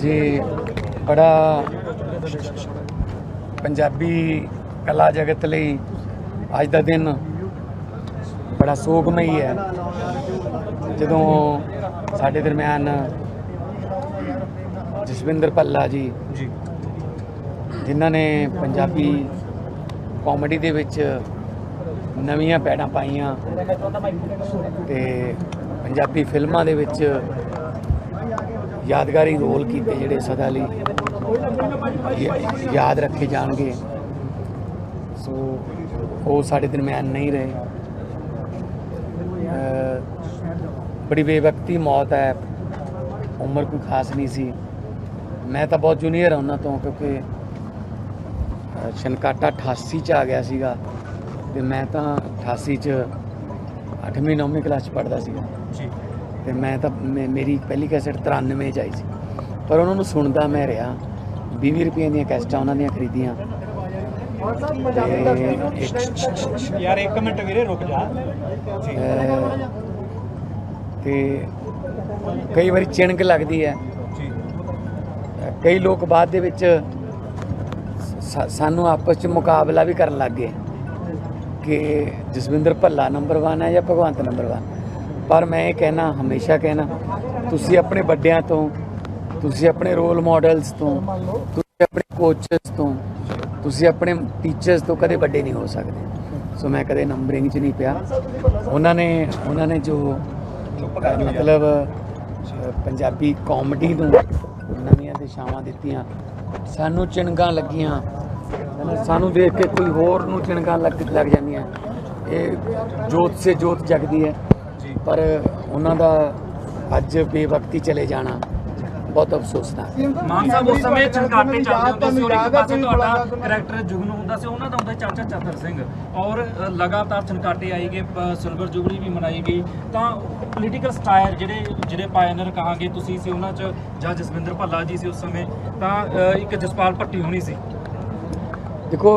ਜੀ ਬੜਾ ਪੰਜਾਬੀ ਕਲਾ ਜਗਤ ਲਈ ਅੱਜ ਦਾ ਦਿਨ ਬੜਾ ਸੋਗਮਈ ਹੈ। ਜਦੋਂ ਸਾਡੇ ਦਰਮਿਆਨ ਜਸਵਿੰਦਰ ਭੱਲਾ ਜੀ ਜੀ। ਜਿਨ੍ਹਾਂ ਨੇ ਪੰਜਾਬੀ ਕਾਮੇਡੀ ਦੇ ਵਿੱਚ ਨਵੀਆਂ ਪੈੜਾਂ ਪਾਈਆਂ ਤੇ ਪੰਜਾਬੀ ਫਿਲਮਾਂ ਦੇ ਵਿੱਚ ਯਾਦਗਾਰੀ ਰੋਲ ਕੀਤੇ ਜਿਹੜੇ ਸਦਾ ਲਈ ਯਾਦ ਰੱਖੇ ਜਾਣਗੇ। ਸੋ ਉਹ ਸਾਡੇ ਦਰਮਿਆਨ ਨਹੀਂ ਰਹੇ। ਬੜੀ ਬੇਵਕਤੀ ਮੌਤ ਹੈ। ਉਮਰ ਕੋਈ ਖਾਸ ਨਹੀਂ ਸੀ। ਮੈਂ ਤਾਂ ਬਹੁਤ ਜੂਨੀਅਰ ਹਾਂ ਉਹਨਾਂ ਤੋਂ ਕਿਉਂਕਿ, ਅਹ ਛਨਕਾਟਾ 88 ਚ ਆ ਗਿਆ ਸੀਗਾ ਤੇ ਮੈਂ ਤਾਂ 88 ਚ 8ਵੀਂ 9ਵੀਂ ਕਲਾਸ ਚ ਪੜ੍ਹਦਾ ਸੀਗਾ। ਜੀ। ਤੇ ਮੈਂ ਤਾਂ ਮੇਰੀ ਪਹਿਲੀ ਕੈਸਟ 93 ਚ ਆਈ ਸੀ। ਪਰ ਉਹਨਾਂ ਨੂੰ ਸੁਣਦਾ ਮੈਂ ਰਿਹਾ 20 ਰੁਪਏ ਦੀਆਂ ਕੈਸਟਾਂ ਉਹਨਾਂ ਦੀਆਂ ਖਰੀਦੀਆਂ। ਯਾਰ ਇੱਕ ਮਿੰਟ ਵੀਰੇ ਰੁਕ ਜਾ। ਤੇ ਕਈ ਵਾਰੀ ਚਿਣਕ ਲੱਗਦੀ ਹੈ। ਕਈ ਲੋਕ ਬਾਅਦ ਦੇ ਵਿੱਚ ਸਾਨੂੰ ਆਪਸ ਚ ਮੁਕਾਬਲਾ ਵੀ ਕਰਨ ਲੱਗ ਗਏ ਕਿ ਜਸਵਿੰਦਰ ਭੱਲਾ ਨੰਬਰ 1 ਹੈ ਜਾਂ ਭਗਵੰਤ ਨੰਬਰ 1 ਪਰ ਮੈਂ ਇਹ ਕਹਿਣਾ, ਹਮੇਸ਼ਾ ਕਹਿਣਾ, ਤੁਸੀਂ ਆਪਣੇ ਵੱਡਿਆਂ ਤੋਂ, ਤੁਸੀਂ ਆਪਣੇ ਰੋਲ ਮਾਡਲਸ ਤੋਂ, ਤੁਸੀਂ ਆਪਣੇ ਕੋਚਸ ਤੋਂ, ਤੁਸੀਂ ਆਪਣੇ ਟੀਚਰਸ ਤੋਂ ਕਦੇ ਵੱਡੇ ਨਹੀਂ ਹੋ ਸਕਦੇ। ਸੋ ਮੈਂ ਕਦੇ ਨੰਬਰਿੰਗ 'ਚ ਨਹੀਂ ਪਿਆ। ਉਹਨਾਂ ਨੇ ਉਹਨਾਂ ਨੇ ਜੋ, ਮਤਲਬ, ਪੰਜਾਬੀ ਕਾਮੇਡੀ ਨੂੰ ਨਵੀਆਂ ਦਿਸ਼ਾਵਾਂ ਦਿੱਤੀਆਂ, ਸਾਨੂੰ ਚਿਣਗਾਂ ਲੱਗੀਆਂ ਸਾਨੂੰ ਦੇਖ ਕੇ ਕੋਈ ਹੋਰ ਨੂੰ ਚਿਣਗਾਂ ਲੱਗ ਲੱਗ ਜਾਂਦੀਆਂ। ਇਹ ਜੋਤ ਸੇ ਜੋਤ ਜਗਦੀ ਹੈ। ਪਰ ਉਹਨਾਂ ਦਾ ਅੱਜ ਬੇਵਕਤੀ ਚਲੇ ਜਾਣਾ ਬਹੁਤ ਅਫਸੋਸਨਾਕ ਹੈ ਮਾਨ ਸਾਹਿਬ ਉਸ ਸਮੇਂ ਚੰਗਾਟੇ ਚੱਲਦੇ ਹੁੰਦੇ ਸੀ ਔਰ ਇੱਕ ਪਾਸੇ ਤੁਹਾਡਾ ਕਰੈਕਟਰ ਜੁਗਨੂ ਹੁੰਦਾ ਸੀ ਉਹਨਾਂ ਦਾ ਹੁੰਦਾ ਚਾਚਾ ਚਾਤਰ ਸਿੰਘ। ਔਰ ਲਗਾਤਾਰ ਚੰਗਾਟੇ ਆਈ ਗਏ ਸਿਲਵਰ ਜੁਬਲੀ ਵੀ ਮਨਾਈ ਗਈ। ਤਾਂ ਪੋਲੀਟੀਕਲ ਸਟਾਇਰ ਜਿਹੜੇ ਜਿਹੜੇ ਪਾਇਨਰ ਕਹਾਂਗੇ ਤੁਸੀਂ ਸੀ ਉਹਨਾਂ ਚ ਜਾਂ ਜਸਵਿੰਦਰ ਭੱਲਾ ਜੀ ਸੀ ਉਸ ਸਮੇਂ ਤਾਂ ਇੱਕ ਜਸਪਾਲ ਭੱਟੀ ਹੋਣੀ ਸੀ। ਦੇਖੋ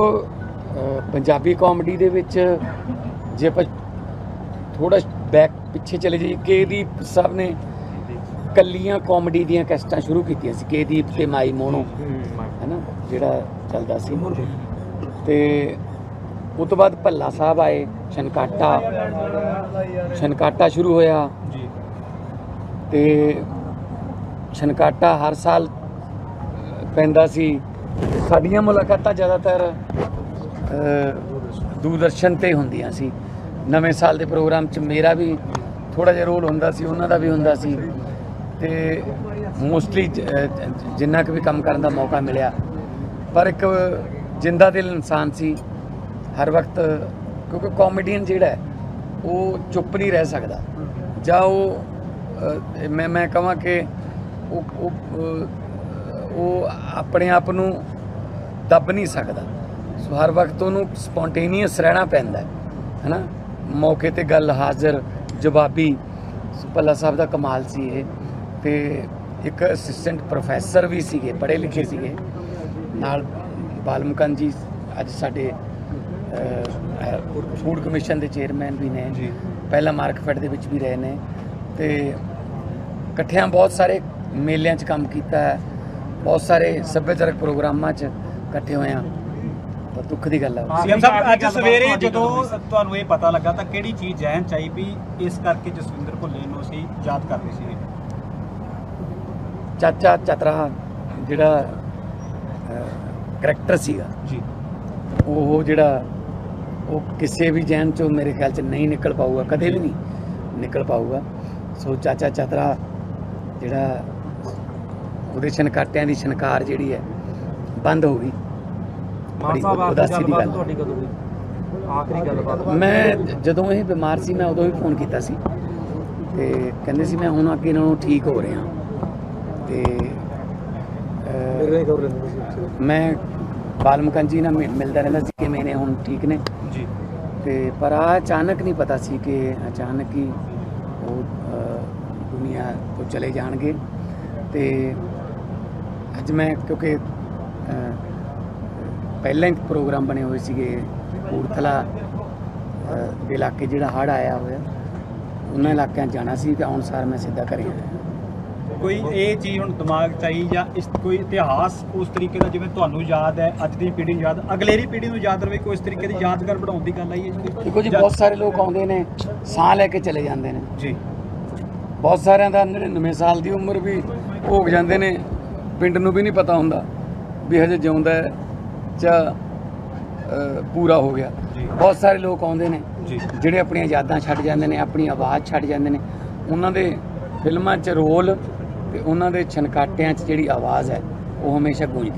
ਪੰਜਾਬੀ ਕਾਮੇਡੀ ਦੇ ਵਿੱਚ ਜੇ ਆਪਾਂ ਥੋੜਾ ਬੈਕ ਪਿੱਛੇ ਚਲੇ ਜਾਈਏ। ਕੇਦੀਪ ਸਾਹਿਬ ਨੇ ਕੱਲੀਆਂ ਕਾਮੇਡੀ ਦੀਆਂ ਕੈਸਟਾਂ ਸ਼ੁਰੂ ਕੀਤੀਆਂ ਸੀ ਕੇਦੀਪ ਤੇ ਮਾਈ ਮੋਨੋ ਹੈਨਾ ਜਿਹੜਾ ਚੱਲਦਾ ਸੀ। ਤੇ ਉਸ ਤੋਂ ਬਾਅਦ ਭੱਲਾ ਸਾਹਿਬ ਆਏ ਛਨਕਾਟਾ। ਛਨਕਾਟਾ ਸ਼ੁਰੂ ਹੋਇਆ। ਜੀ। ਤੇ ਛਨਕਾਟਾ ਹਰ ਸਾਲ ਪੈਂਦਾ ਸੀ। ਸਾਡੀਆਂ ਮੁਲਾਕਾਤਾਂ ਜ਼ਿਆਦਾਤਰ ਦੂਰਦਰਸ਼ਨ ਤੇ ਹੁੰਦੀਆਂ ਸੀ। ਨਵੇਂ ਸਾਲ ਦੇ ਪ੍ਰੋਗਰਾਮ 'ਚ ਮੇਰਾ ਵੀ ਥੋੜਾ ਜਿਹਾ ਰੋਲ ਹੁੰਦਾ ਸੀ ਉਹਨਾਂ ਦਾ ਵੀ ਹੁੰਦਾ ਸੀ। ਤੇ ਮੋਸਟਲੀ ਜਿੰਨਾ ਕੁ ਵੀ ਕੰਮ ਕਰਨ ਦਾ ਮੌਕਾ ਮਿਲਿਆ। ਪਰ ਇੱਕ ਜਿੰਦਾ ਦਿਲ ਇਨਸਾਨ ਸੀ। ਹਰ ਵਕਤ ਕਿਉਂਕਿ ਕਾਮੇਡੀਅਨ ਜਿਹੜਾ ਉਹ ਚੁੱਪ ਨਹੀਂ ਰਹਿ ਸਕਦਾ। ਜਾਂ ਉਹ ਮੈਂ ਮੈਂ ਕਹਾਂ ਕਿ ਉਹ ਉਹ, ਉਹ ਆਪਣੇ ਆਪ ਨੂੰ ਦੱਬ ਨਹੀਂ ਸਕਦਾ। ਸੋ ਹਰ ਵਕਤ ਉਹਨੂੰ ਸਪੌਂਟੇਨੀਅਸ ਰਹਿਣਾ ਪੈਂਦਾ ਹੈ ਹੈਨਾ? ਮੌਕੇ ਤੇ ਗੱਲ ਹਾਜ਼ਰ ਜਵਾਬੀ ਭੱਲਾ ਸਾਹਿਬ ਦਾ ਕਮਾਲ ਸੀ ਇਹ। ਤੇ ਇੱਕ ਅਸਿਸਟੈਂਟ ਪ੍ਰੋਫੈਸਰ ਵੀ ਸੀਗੇ ਪੜ੍ਹੇ ਲਿਖੇ ਸੀਗੇ। ਨਾਲ ਬਾਲਮਕਨ ਜੀ ਅੱਜ ਸਾਡੇ ਫੂਡ ਕਮਿਸ਼ਨ ਦੇ ਚੇਅਰਮੈਨ ਵੀ ਨੇ। ਜੀ। ਪਹਿਲਾਂ ਮਾਰਕਫੈਟ ਦੇ ਵਿੱਚ ਵੀ ਰਹੇ ਨੇ। ਤੇ ਇਕੱਠਿਆਂ ਬਹੁਤ ਸਾਰੇ ਮੇਲਿਆਂ 'ਚ ਕੰਮ ਕੀਤਾ ਹੈ। ਬਹੁਤ ਸਾਰੇ ਸੱਭਿਆਚਾਰਕ ਪ੍ਰੋਗਰਾਮਾਂ 'ਚ ਇਕੱਠੇ ਹੋਏ ਆ ਦੁੱਖ ਦੀ ਗੱਲ ਹੈ ਸੀਐਮ ਸਾਹਿਬ ਅੱਜ ਸਵੇਰੇ ਜਦੋਂ ਤੁਹਾਨੂੰ ਇਹ ਪਤਾ ਲੱਗਾ ਤਾਂ ਕਿਹੜੀ ਚੀਜ਼ ਜ਼ਹਿਨ ਚ ਆਈ ਵੀ ਇਸ ਕਰਕੇ ਜਸਵਿੰਦਰ ਭੁੱਲੇ ਨੂੰ ਅਸੀਂ ਯਾਦ ਕਰਦੇ ਸੀ ਚਾਚਾ ਚਤਰਾ ਜਿਹੜਾ ਕਰੈਕਟਰ ਸੀਗਾ ਜੀ। ਉਹ ਜਿਹੜਾ ਉਹ ਕਿਸੇ ਵੀ ਜੈਨ ਚੋਂ ਮੇਰੇ ਖਿਆਲ 'ਚ ਨਹੀਂ ਨਿਕਲ ਪਾਊਗਾ ਕਦੇ ਵੀ ਨਹੀਂ ਨਿਕਲ ਪਾਊਗਾ। ਸੋ ਚਾਚਾ ਚਤਰਾ ਜਿਹੜਾ ਉਹਦੇ ਛਨਕਾਟਿਆਂ ਦੀ ਛਨਕਾਰ ਜਿਹੜੀ ਹੈ ਬੰਦ ਹੋ ਗਈ। ਬੜੀ ਉਦਾਸੀ ਦੀ ਗੱਲ ਤੁਹਾਡੀ ਕਦੋਂ ਹੋਈ? ਆਖਰੀ ਗੱਲਬਾਤ ਮੈਂ ਜਦੋਂ ਇਹ ਬਿਮਾਰ ਸੀ ਮੈਂ ਉਦੋਂ ਹੀ ਫੋਨ ਕੀਤਾ ਸੀ। ਤੇ ਕਹਿੰਦੇ ਸੀ ਮੈਂ ਹੁਣ ਅੱਗੇ ਨਾਲੋਂ ਠੀਕ ਹੋ ਰਿਹਾ। ਤੇ ਮੈਂ ਬਾਲਮਕਨ ਜੀ ਨਾਲ ਮਿਲਦਾ ਰਹਿੰਦਾ ਸੀ ਕਿ ਮੈਨੇ ਹੁਣ ਠੀਕ ਨੇ। ਜੀ। ਤੇ ਪਰ ਆ ਅਚਾਨਕ ਨਹੀਂ ਪਤਾ ਸੀ ਕਿ ਅਚਾਨਕ ਹੀ ਉਹ ਦੁਨੀਆ ਤੋਂ ਚਲੇ ਜਾਣਗੇ। ਤੇ ਅੱਜ ਮੈਂ ਕਿਉਂਕਿ ਪਹਿਲਾਂ ਹੀ ਪ੍ਰੋਗਰਾਮ ਬਣੇ ਹੋਏ ਸੀਗੇ ਕਪੂਰਥਲਾ ਅਹ, ਦੇ ਇਲਾਕੇ ਜਿਹੜਾ ਹੜ੍ਹ ਆਇਆ ਹੋਇਆ ਉਹਨਾਂ ਇਲਾਕਿਆਂ ਜਾਣਾ ਸੀ ਤੇ ਆਉਣ ਸਾਰ ਮੈਂ ਸਿੱਧਾ ਆਇਆ। ਕੋਈ ਇਹ ਚੀਜ਼ ਹੁਣ ਦਿਮਾਗ ਚ ਆਈ ਜਾਂ ਇਸ ਕੋਈ ਇਤਿਹਾਸ ਉਸ ਤਰੀਕੇ ਦਾ ਜਿਵੇਂ ਤੁਹਾਨੂੰ ਯਾਦ ਹੈ ਅੱਜ ਦੀ ਪੀੜ੍ਹੀ ਨੂੰ ਯਾਦ ਅਗਲੇਰੀ ਪੀੜ੍ਹੀ ਨੂੰ ਯਾਦ ਰਵੇ ਕੋਈ ਇਸ ਤਰੀਕੇ ਦੀ ਯਾਦਗਾਰ ਬਣਾਉਣ ਦੀ ਗੱਲ ਆਈ ਹੈ ਜੀ ਦੇਖੋ ਜੀ ਬਹੁਤ ਸਾਰੇ ਲੋਕ ਆਉਂਦੇ ਨੇ ਸਾਹ ਲੈ ਕੇ ਚਲੇ ਜਾਂਦੇ ਨੇ। ਜੀ। ਬਹੁਤ ਸਾਰਿਆਂ ਦਾ 99 ਸਾਲ ਦੀ ਉਮਰ ਵੀ ਭੋਗ ਜਾਂਦੇ ਨੇ ਪਿੰਡ ਨੂੰ ਵੀ ਨਹੀਂ ਪਤਾ ਹੁੰਦਾ ਵੀ ਹਜੇ ਜਿਉਂਦਾ ਹੈ। ਅ, ਪੂਰਾ ਹੋ ਗਿਆ। ਬਹੁਤ ਸਾਰੇ ਲੋਕ ਆਉਂਦੇ ਨੇ ਜੀ। ਜਿਹੜੇ ਆਪਣੀਆਂ ਯਾਦਾਂ ਛੱਡ ਜਾਂਦੇ ਨੇ ਆਪਣੀ ਆਵਾਜ਼ ਛੱਡ ਜਾਂਦੇ ਨੇ। ਉਹਨਾਂ ਦੇ ਫਿਲਮਾਂ 'ਚ ਰੋਲ ਤੇ ਉਹਨਾਂ ਦੇ ਛਨਕਾਟਿਆਂ 'ਚ ਜਿਹੜੀ ਆਵਾਜ਼ ਹੈ ਉਹ ਹਮੇਸ਼ਾ ਗੂੰਜਦੀ